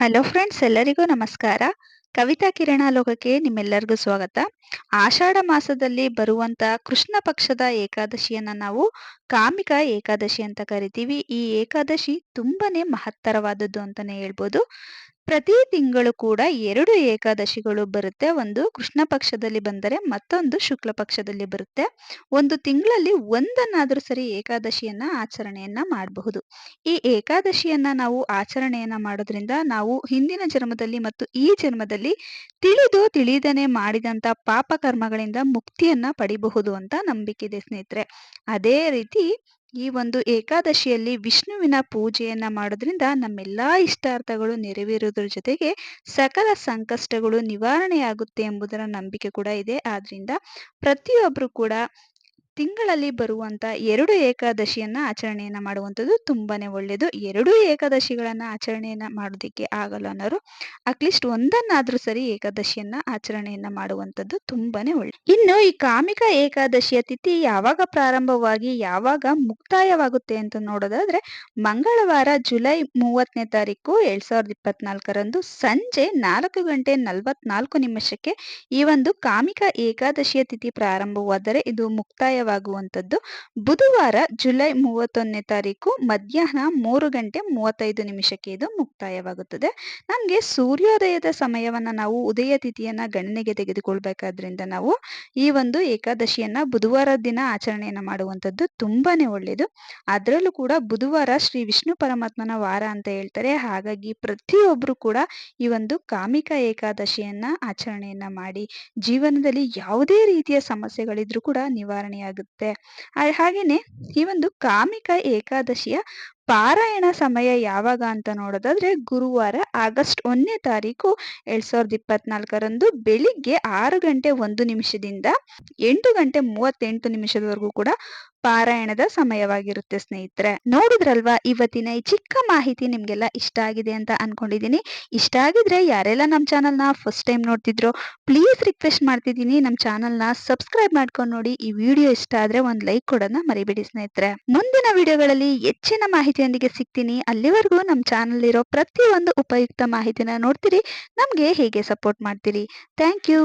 Hello friends ಎಲ್ಲರಿಗೂ ನಮಸ್ಕಾರ. ಕವಿತಾ ಕಿರಣ ಲೋಕಕ್ಕೆ ನಿಮ್ಮೆಲ್ಲರಿಗೂ ಸ್ವಾಗತ. ಆಷಾಢ ಮಾಸದಲ್ಲಿ ಬರುವಂತ ಕೃಷ್ಣ ಪಕ್ಷದ ಏಕಾದಶಿಯನ್ನ ನಾವು ಕಾಮಿಕ ಏಕಾದಶಿ ಅಂತ ಕರಿತೀವಿ. ಈ ಏಕಾದಶಿ ತುಂಬಾನೇ ಮಹತ್ತರವಾದದ್ದು ಅಂತಾನೆ ಹೇಳ್ಬೋದು. ಪ್ರತಿ ತಿಂಗಳು ಕೂಡ ಎರಡು ಏಕಾದಶಿಗಳು ಬರುತ್ತೆ. ಒಂದು ಕೃಷ್ಣ ಪಕ್ಷದಲ್ಲಿ ಬಂದರೆ ಮತ್ತೊಂದು ಶುಕ್ಲ ಪಕ್ಷದಲ್ಲಿ ಬರುತ್ತೆ. ಒಂದು ತಿಂಗಳಲ್ಲಿ ಒಂದನ್ನಾದರೂ ಸರಿ ಏಕಾದಶಿಯನ್ನ ಆಚರಣೆಯನ್ನ ಮಾಡಬಹುದು. ಈ ಏಕಾದಶಿಯನ್ನ ನಾವು ಆಚರಣೆಯನ್ನ ಮಾಡೋದ್ರಿಂದ ನಾವು ಹಿಂದಿನ ಜನ್ಮದಲ್ಲಿ ಮತ್ತು ಈ ಜನ್ಮದಲ್ಲಿ ತಿಳಿದು ತಿಳಿದನೆ ಮಾಡಿದಂತ ಪಾಪ ಕರ್ಮಗಳಿಂದ ಮುಕ್ತಿಯನ್ನ ಪಡಿಬಹುದು ಅಂತ ನಂಬಿಕೆ ಇದೆ ಸ್ನೇಹಿತರೆ. ಅದೇ ರೀತಿ ಈ ಒಂದು ಏಕಾದಶಿಯಲ್ಲಿ ವಿಷ್ಣುವಿನ ಪೂಜೆಯನ್ನು ಮಾಡೋದ್ರಿಂದ ನಮ್ಮೆಲ್ಲ ಇಷ್ಟಾರ್ಥಗಳು ನೆರವೇರೋದ್ರ ಜೊತೆಗೆ ಸಕಲ ಸಂಕಷ್ಟಗಳು ನಿವಾರಣೆಯಾಗುತ್ತೆ ಎಂಬುದರ ನಂಬಿಕೆ ಕೂಡ ಇದೆ. ಆದ್ದರಿಂದ ಪ್ರತಿಯೊಬ್ಬರು ಕೂಡ ತಿಂಗಳಲ್ಲಿ ಬರುವಂತ ಎರಡು ಏಕಾದಶಿಯನ್ನ ಆಚರಣೆಯನ್ನ ಮಾಡುವಂಥದ್ದು ತುಂಬಾನೇ ಒಳ್ಳೆಯದು ಎರಡು ಏಕಾದಶಿಗಳನ್ನ ಆಚರಣೆಯನ್ನ ಮಾಡೋದಿಕ್ಕೆ ಆಗಲ್ಲ ಅನ್ನೋರು ಅಟ್ಲೀಸ್ಟ್ ಒಂದನ್ನಾದ್ರೂ ಸರಿ ಏಕಾದಶಿಯನ್ನ ಆಚರಣೆಯನ್ನ ಮಾಡುವಂಥದ್ದು ತುಂಬಾನೇ ಒಳ್ಳೆ. ಇನ್ನು ಈ ಕಾಮಿಕ ಏಕಾದಶಿಯ ತಿಥಿ ಯಾವಾಗ ಪ್ರಾರಂಭವಾಗಿ ಯಾವಾಗ ಮುಕ್ತಾಯವಾಗುತ್ತೆ ಅಂತ ನೋಡೋದಾದ್ರೆ ಮಂಗಳವಾರ ಜುಲೈ ಮೂವತ್ತನೇ ತಾರೀಕು ಎರಡ್ ಸಾವಿರದ ಇಪ್ಪತ್ನಾಲ್ಕರಂದು ಸಂಜೆ ನಾಲ್ಕು ಗಂಟೆ ನಲವತ್ನಾಲ್ಕು ನಿಮಿಷಕ್ಕೆ ಈ ಒಂದು ಕಾಮಿಕ ಏಕಾದಶಿಯ ತಿಥಿ ಪ್ರಾರಂಭವಾದರೆ ಇದು ಮುಕ್ತಾಯವಾಗುವಂಥದ್ದು. ಬುಧವಾರ ಜುಲೈ ಮೂವತ್ತೊಂದನೇ ತಾರೀಕು ಮಧ್ಯಾಹ್ನ ಮೂರು ಗಂಟೆ ಮೂವತ್ತೈದು ನಿಮಿಷಕ್ಕೆ ಇದು ಮುಕ್ತಾಯವಾಗುತ್ತದೆ. ನಮಗೆ ಸೂರ್ಯೋದಯದ ಸಮಯವನ್ನ ನಾವು ಉದಯ ತಿಥಿಯನ್ನ ಗಣನೆಗೆ ತೆಗೆದುಕೊಳ್ಬೇಕಾದ್ರಿಂದ ನಾವು ಈ ಒಂದು ಏಕಾದಶಿಯನ್ನ ಬುಧವಾರ ದಿನ ಆಚರಣೆಯನ್ನ ಮಾಡುವಂಥದ್ದು ತುಂಬಾನೇ ಒಳ್ಳೆಯದು ಅದರಲ್ಲೂ ಕೂಡ ಬುಧವಾರ ಶ್ರೀ ವಿಷ್ಣು ಪರಮಾತ್ಮನ ವಾರ ಅಂತ ಹೇಳ್ತಾರೆ. ಹಾಗಾಗಿ ಪ್ರತಿಯೊಬ್ರು ಕೂಡ ಈ ಒಂದು ಕಾಮಿಕ ಏಕಾದಶಿಯನ್ನ ಆಚರಣೆಯನ್ನ ಮಾಡಿ ಜೀವನದಲ್ಲಿ ಯಾವುದೇ ರೀತಿಯ ಸಮಸ್ಯೆಗಳಿದ್ರೂ ಕೂಡ ನಿವಾರಣೆಯಾಗುತ್ತೆ ಹಾಗೇನೆ ಈ ಒಂದು ಕಾಮಿಕ ಏಕಾದಶಿಯ ಪಾರಾಯಣ ಸಮಯ ಯಾವಾಗ ಅಂತ ನೋಡೋದಾದ್ರೆ ಗುರುವಾರ ಆಗಸ್ಟ್ ಒಂದನೇ ತಾರೀಕು ಎರಡ್ ಸಾವಿರದ ಇಪ್ಪತ್ನಾಲ್ಕರಂದು ಬೆಳಿಗ್ಗೆ ಆರು ಗಂಟೆ ಒಂದು ನಿಮಿಷದಿಂದ ಎಂಟು ಗಂಟೆ ಮೂವತ್ತೆಂಟು ನಿಮಿಷದವರೆಗೂ ಕೂಡ ಪಾರಾಯಣದ ಸಮಯವಾಗಿರುತ್ತೆ ಸ್ನೇಹಿತರೆ. ನೋಡಿದ್ರಲ್ವಾ, ಇವತ್ತಿನ ಈ ಚಿಕ್ಕ ಮಾಹಿತಿ ನಿಮ್ಗೆಲ್ಲ ಇಷ್ಟ ಆಗಿದೆ ಅಂತ ಅನ್ಕೊಂಡಿದೀನಿ. ಇಷ್ಟ ಆಗಿದ್ರೆ ಯಾರೆಲ್ಲ ನಮ್ಮ ಚಾನಲ್ನ ಫಸ್ಟ್ ಟೈಮ್ ನೋಡ್ತಿದ್ರು, ಪ್ಲೀಸ್ ರಿಕ್ವೆಸ್ಟ್ ಮಾಡ್ತಿದ್ದೀನಿ ನಮ್ಮ ಚಾನಲ್ನ ಸಬ್ಸ್ಕ್ರೈಬ್ ಮಾಡ್ಕೊಂಡು ನೋಡಿ. ಈ ವಿಡಿಯೋ ಇಷ್ಟ ಆದ್ರೆ ಒಂದು ಲೈಕ್ ಕೊಡೋದನ್ನ ಮರಿಬೇಡಿ ಸ್ನೇಹಿತರೆ. ಮುಂದಿನ ವಿಡಿಯೋಗಳಲ್ಲಿ ಹೆಚ್ಚಿನ ಮಾಹಿತಿಯೊಂದಿಗೆ ಸಿಗ್ತೀನಿ. ಅಲ್ಲಿವರೆಗೂ ನಮ್ಮ ಚಾನಲ್ ಇರೋ ಪ್ರತಿಯೊಂದು ಉಪಯುಕ್ತ ಮಾಹಿತಿನ ನೋಡ್ತೀರಿ. ನಮಗೆ ಹೇಗೆ ಸಪೋರ್ಟ್ ಮಾಡ್ತೀರಿ? Thank you